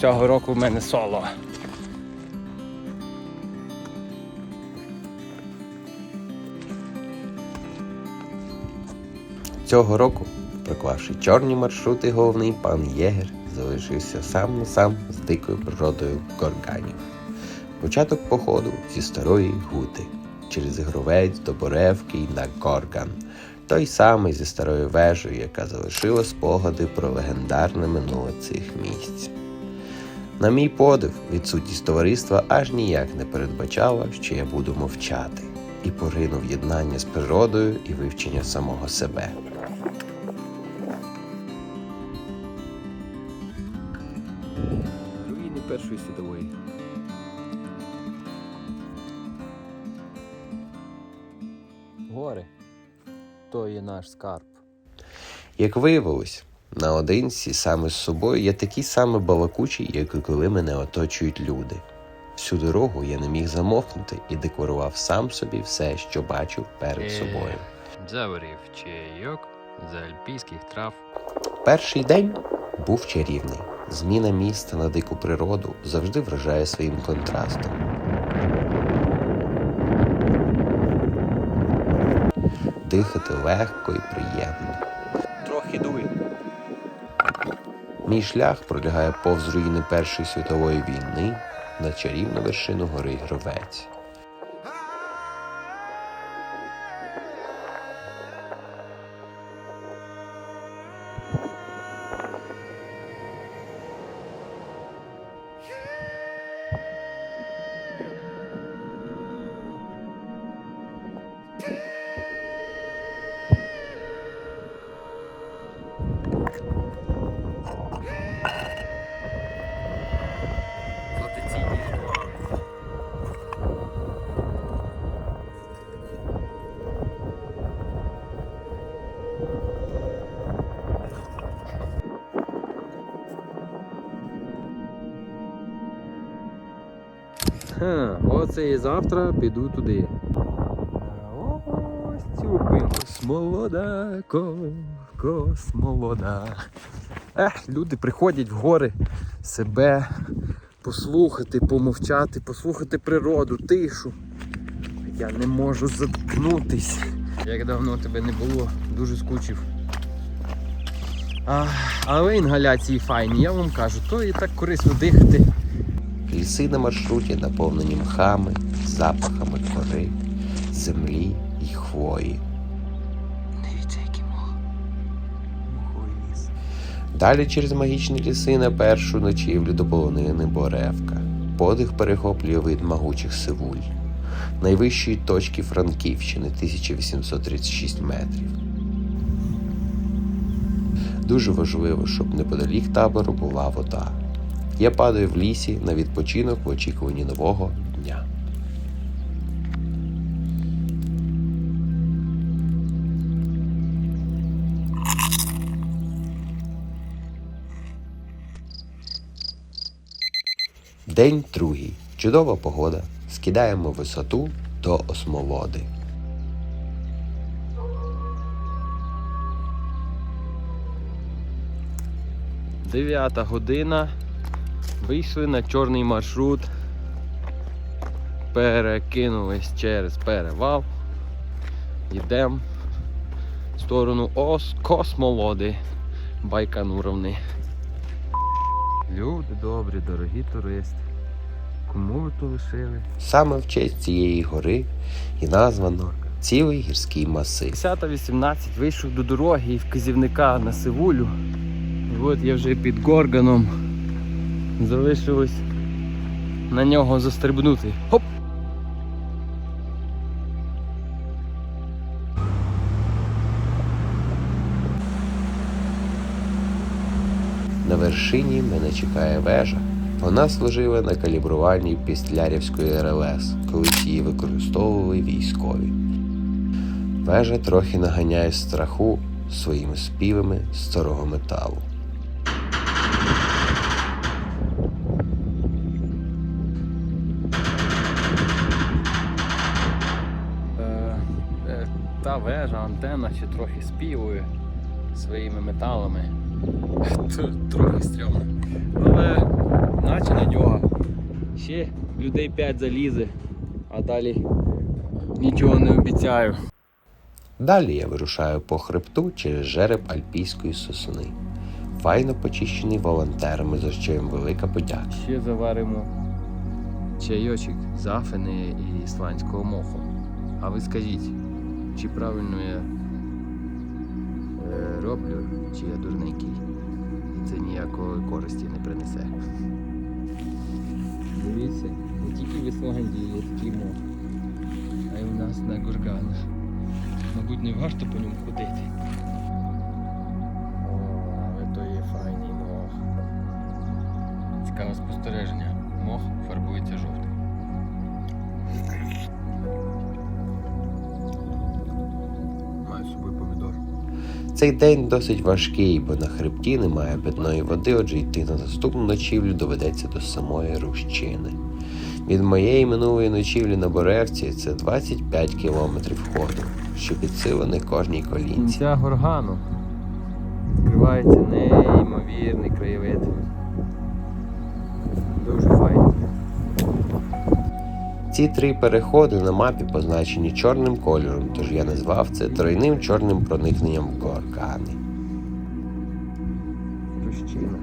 Цього року в мене соло. Цього року, проклавши чорні маршрути, головний пан Єгер залишився сам на сам з дикою природою горганів. Початок походу зі старої гути через Гровець до Боревки й на Горган, той самий зі старою вежею, яка залишила спогади про легендарне минуле цих місць. На мій подив, відсутність товариства аж ніяк не передбачала, що я буду мовчати, і поринув єднання з природою і вивчення самого себе. Руїни Першої світової. То є наш скарб. Як виявилось, наодинці саме з собою я такий самий балакучий, як і коли мене оточують люди. Всю дорогу я не міг замовкнути і декларував сам собі все, що бачив перед собою. Заварив чайок з альпійських трав. Перший день був чарівний. Зміна міста на дику природу завжди вражає своїм контрастом. Дихати легко і приємно. Трохи дуй. Мій шлях пролягає повз руїни Першої світової війни на чарівну вершину гори Гровець. Ха, оце і завтра піду туди. Ось цю пин. Космолода, ко- космолода. Ех, люди приходять в гори себе послухати, помовчати, послухати природу, тишу. Я не можу заткнутись. Як давно тебе не було, дуже скучив. А, але інгаляції файні, я вам кажу, то і так корисно дихати. Ліси на маршруті наповнені мхами, запахами кори, землі й хвої. Дивіться, який мох. Моховий ліс. Далі через магічні ліси на першу ночівлю до полонини Боревка. Подих перехоплює вид могучих сивуль, найвищої точки Франківщини 1836 метрів. Дуже важливо, щоб неподалік табору була вода. Я падаю в лісі на відпочинок в очікуванні нового дня. День другий. Чудова погода. Скидаємо висоту до осмолоди. Дев'ята година. Вийшли на чорний маршрут. Перекинулись через перевал. Йдемо в сторону Ос Космолоди Байконуровни. Люди добрі, дорогі туристи. Кому ви то лишили? Саме в честь цієї гори і названо цілий гірський масив. 10.18 вийшов до дороги і вказівника на Сивулю. І От я вже під горганом. Залишилось на нього застрибнути. Хоп! На вершині мене чекає вежа. Вона служила на калібруванні пістлярівської РЛС, колись її використовували військові. Вежа трохи наганяє страху своїми співами старого металу. Та вежа, антенна ще трохи співує своїми металами. Трохи стрьомно. Але наче надьога. Ще людей 5 залізе, а далі нічого не обіцяю. Далі я вирушаю по хребту через жереб альпійської сосни. Файно почищений волонтерами, за що їм велика подяка. Ще заваримо чайочок з афини і ісландського моху. А ви скажіть, чи правильно я е, роблю, чи я дурненький? І це ніякої користі не принесе. Дивіться, не тільки в Ісландії є такий мох, а й у нас на Горганах. Мабуть, не варто по ньому ходити. О, але то є файний мох. Цікаве спостереження. Мох фарбується жовтим. Маю з собою помідор. Цей день досить важкий, бо на хребті немає питної води, отже йти на наступну ночівлю доведеться до самої Рущини. Від моєї минулої ночівлі на Боревці це 25 кілометрів ходу, що підсилений кожній колінці. Кінця горгану. Відкривається неймовірний краєвид. Дуже файно. Ці три переходи на мапі позначені чорним кольором, тож я назвав це тройним чорним проникненням в. Рущина.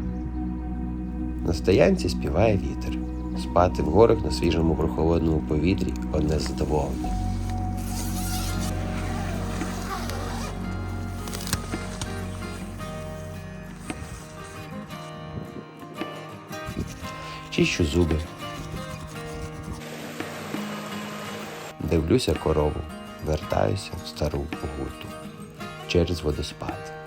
На стоянці співає вітер. Спати в горах на свіжому прохолодному повітрі одне задоволення. Чищу зуби. Дивлюся корову, вертаюся в стару гуту через водоспад.